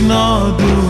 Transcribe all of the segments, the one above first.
থাকিস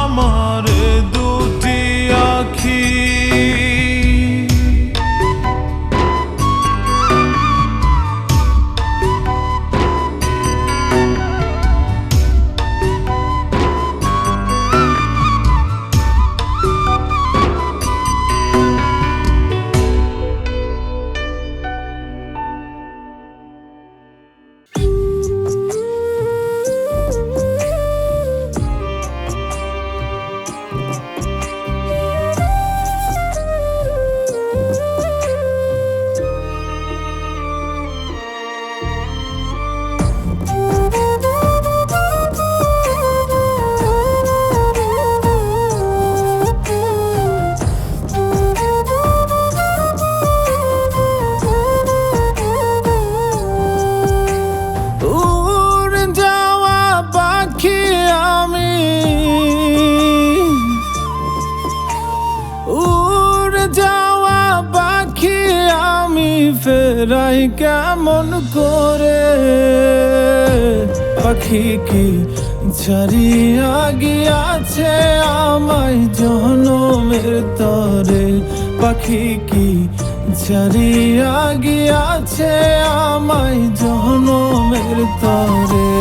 যাওয়া পাখি আমি ফেরাই কেমন করে? পাখি কি ছাড়িয়া গিয়াছে আমায় জনমের তরে? পাখি কি ছাড়িয়া গিয়াছে আমায় জনমের তরে?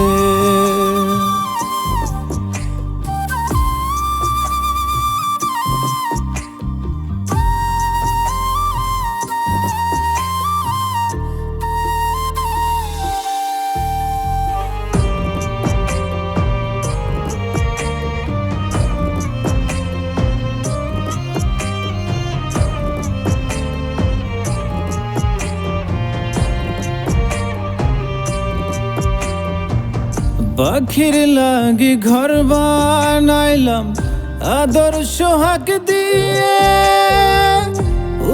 পাখির লাগি ঘর বানাইলাম আদর সোহাগ দিয়ে।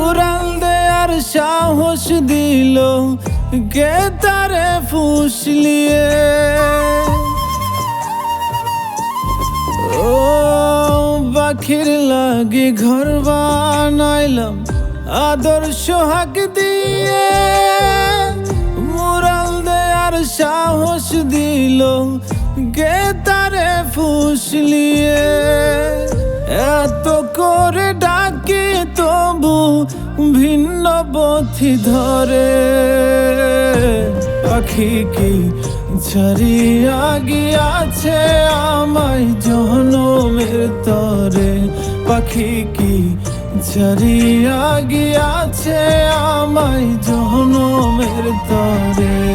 উড়াল দেয়ার সাহস দিল কে তারে ফুসলিয়ে। ও পাখির লাগি ঘর বানাইলাম আদর সোহাগ দিয়ে। মুরাল দেয়ার সাহস দিল গে তারে ফুসলিয়ে, এত করে ডাকি তবু ভিন্ন পথি ধরে। পাখি কি ছাড়িয়া গিয়াছে আমায় জনমের তরে? পাখি কি ছাড়িয়া গিয়াছে আমায় জনমের তার?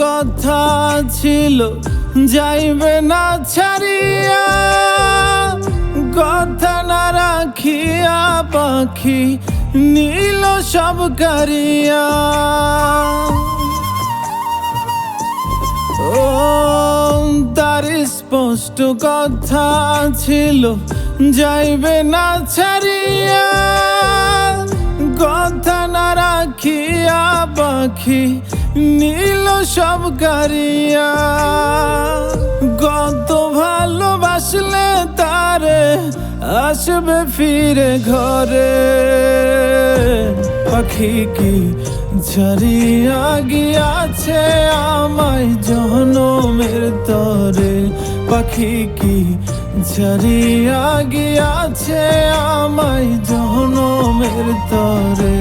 কথা ছিল, যাইবে না ছাড়িয়া। কথা না রাখিয়া পাখি নীল সব কারিয়া। তার স্পষ্ট কথা ছিল, যাইবে না ছাড়িয়া। কথা না রাখিয়া পাখি নীল সব গারিয়া কত ভালোবাসলে তারে আসবে ফিরে ঘরে। পাখি কি ছাড়িয়া গিয়াছে আমায় জনমের তরে? পাখি কি ছাড়িয়া গিয়াছে আমায় জনমের তরে?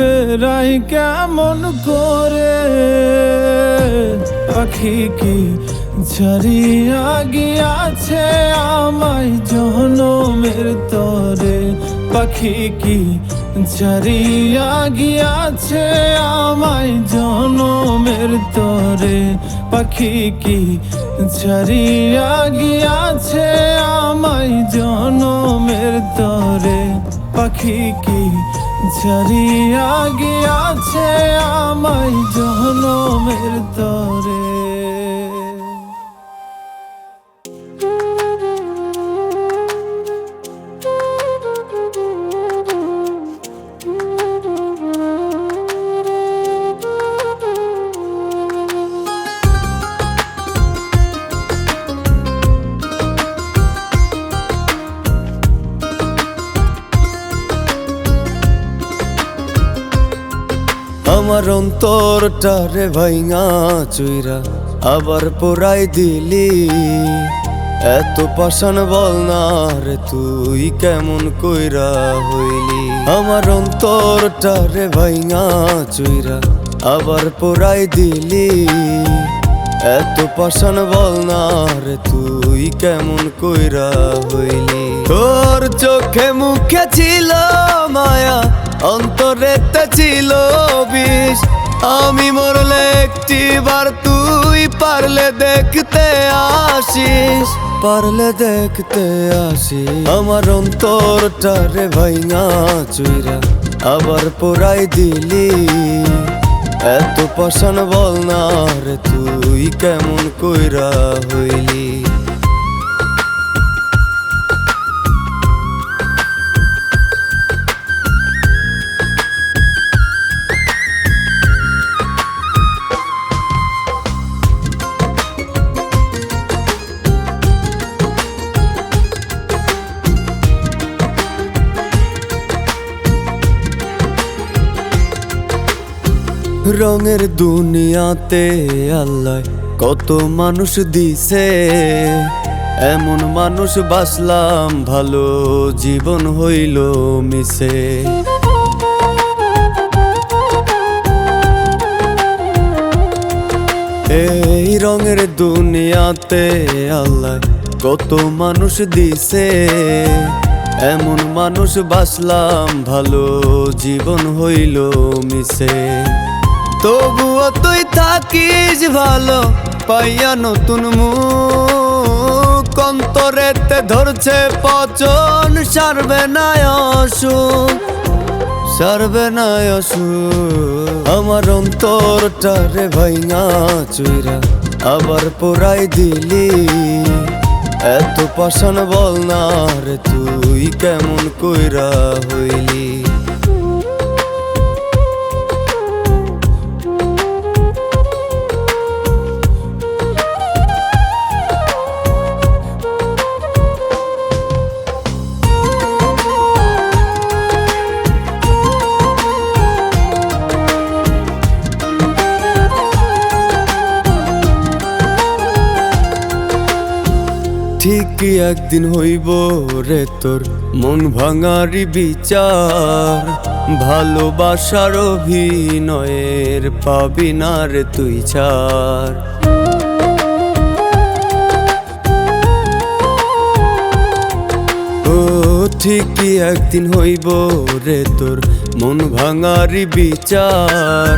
ফেরাই কেমন করে? পাখি কি ছাড়িয়া গিয়াছে আমায় জনমের তরে? পাখি কি ছাড়িয়া গিয়াছে আমায় জনমের তরে? পাখি কি ছাড়িয়া গিয়াছে আমায় জনমের তরে? পাখি কি ছাড়িয়া গিয়াছে আমায় জনমের তরে। আমার অন্তরটারে ভাইঙা চুইরা আবার পোড়াই দিলি। এত পাষাণ বল না রে তুই কেমন কইরা হইলি। আমার অন্তরটারে ভাইঙা চুইরা আবার পোড়াই দিলি। এত পাষাণ বল না রে তুই কেমন কইরা হইলি। তোর চোখে মুখে ছিল মায়া অন্তরেতে ছিল বিষ। আমি মরলে একটি বার তুই পারলে দেখতে আসিস। পারলে দেখতে আসিস। আমার অন্তরটারে ভাইঙা চুইরা আবার পোড়াই দিলি। এত পাষাণ বল না রে, তুই কেমন কইরা হইলি? রঙের দুনিয়াতে আল্লাহ কত মানুষ দিছে। এমন মানুষ বাসলাম, ভালো জীবন হইল মিশে এই রঙের দুনিয়াতে আল্লাহ কত মানুষ দিছে। এমন মানুষ বাসলাম, ভালো জীবন হইল মিশে তবুও তুই থাকিস ভালো, পাইয়া নতুন মুখ। অন্তরেতে ধরছে পচন, সারবে না সারবে না অসুখ। আমার অন্তরটারে ভাইঙা চুইরা আবার পোড়াই দিলি। এত পাষাণ বল না রে, তুই কেমন কইরা হইলি? ঠিকই একদিন হইব রে তোর? মন ভাঙারি বিচার। ভালোবাসার অভিনয়ের পাবি না রে তুই ও, ঠিকই একদিন হইব রে তোর? মন ভাঙারি বিচার।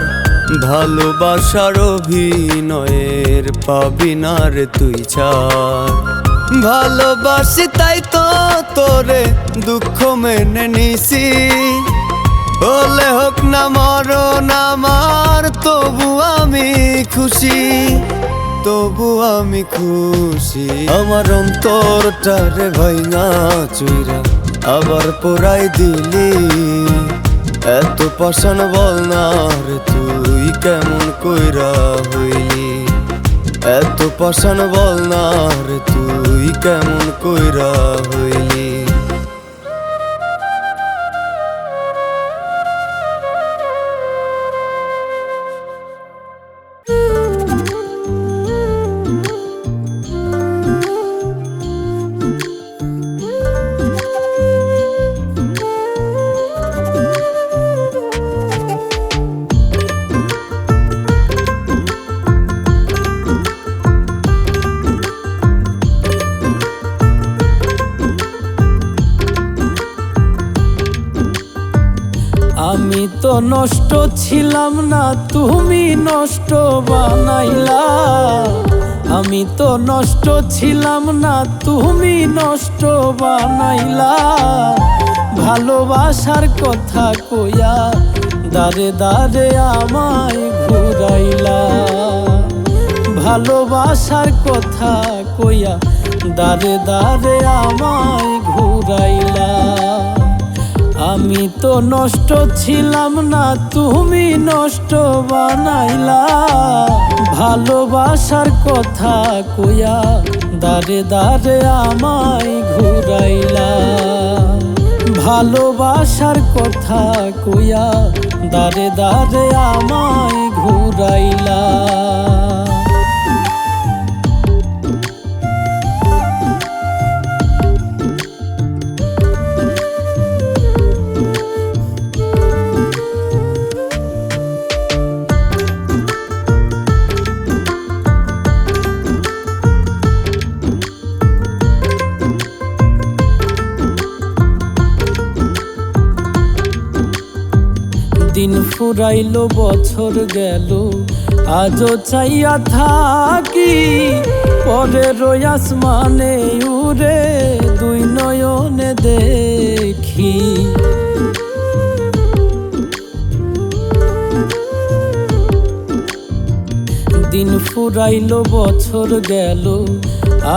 ভালোবাসার অভিনয়ের পাবি না রে তুই ছাড়। ভালোবাসি, তাই তো তোরে দুঃখ মেনে নিছি। হলে হোক না মরণ আমার, তবু আমি খুশি, তবু আমি খুশি। আমার অন্তরটারে ভাইঙা চুইরা আবার পোড়াই দিলি। এত পাষাণ বল না রে, তুই কেমন কইরা হইলি? এত পাষাণ বল না রে, তুই কেমন কইরা হইলি? নষ্ট ছিলাম না, তুমি নষ্ট বানাইলা। আমি তো নষ্ট ছিলাম না, তুমি নষ্ট বানাইলা। ভালোবাসার কথা কইয়া দারে দারে আমায় ঘুরাইলা। ভালোবাসার কথা কইয়া দারে দারে আমায় ঘুরাইলা। আমি তো নষ্ট ছিলাম না, তুমি নষ্ট বানাইলা। ভালোবাসার কথা কইয়া দারে দারে আমায় ঘুরাইলা। ভালোবাসার কথা কইয়া দারে দারে আমায় ঘুরাইলা। ফুরাইল, বছর গেল। আজও চাইয়া থাকি পরে রয়াস মানে উড়ে দুই নয়নে দেখি। দিন ফুরাইল, বছর গেল।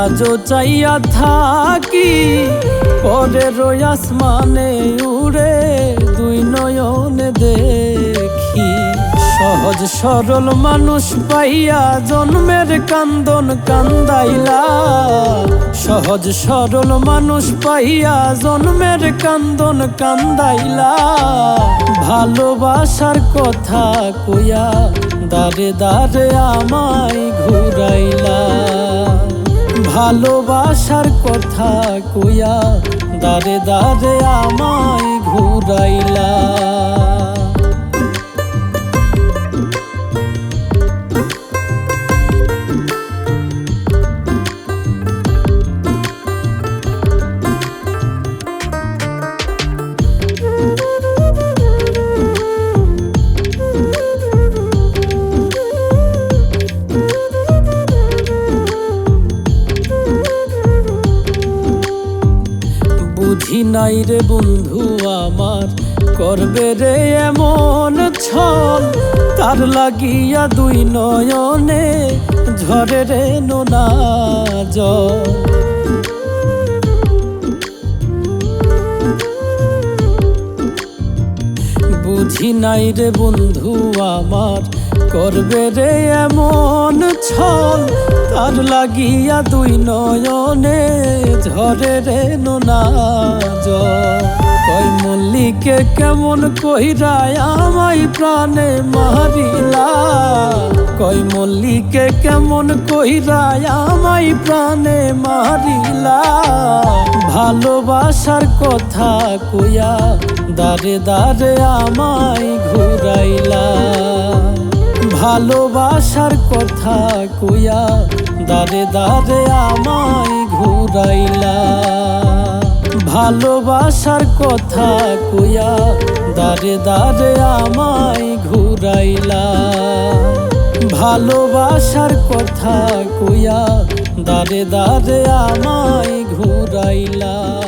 আজও চাইয়া থাকি পরে আসমানে উড়ে দুই নয়নে দেখি। সহজ সরল মানুষ পাইয়া জন্মের কান্দন কান্দাইলা। সহজ সরল মানুষ পাইয়া জন্মের কান্দন কান্দাইলা। ভালোবাসার কথা কইয়া দারে দারে আমায় ঘুরাইলা। ভালোবাসার কথা কইয়া দারে দারে আমায় ঘুরাইলা। নাই রে বন্ধু আমার। করবে রে এমন ছল, তার লাগিয়া দুই নয়নে ঝরে রে নোনা জল। বুঝি নাই রে বন্ধু আমার করবে রে এমন ছল? তার লাগিয়া দুই নয়নে ঝরে রে নোনা কই মল্লিকে, কেমন কইরায় আমায় প্রাণে মারিলা? কই মল্লিকে, কেমন কইরায় আমায় প্রাণে মারিলা? ভালোবাসার কথা কইয়া দারে দারে আমায় ঘুরাইলা। ভালোবাসার কথা কইয়া দারে দারে আমায় ঘুরাইলা। ভালোবাসার কথা কইয়া দারে দারে আমায় ঘুরাইলা। ভালোবাসার কথা কইয়া দারে দারে আমায় ঘুরাইলা।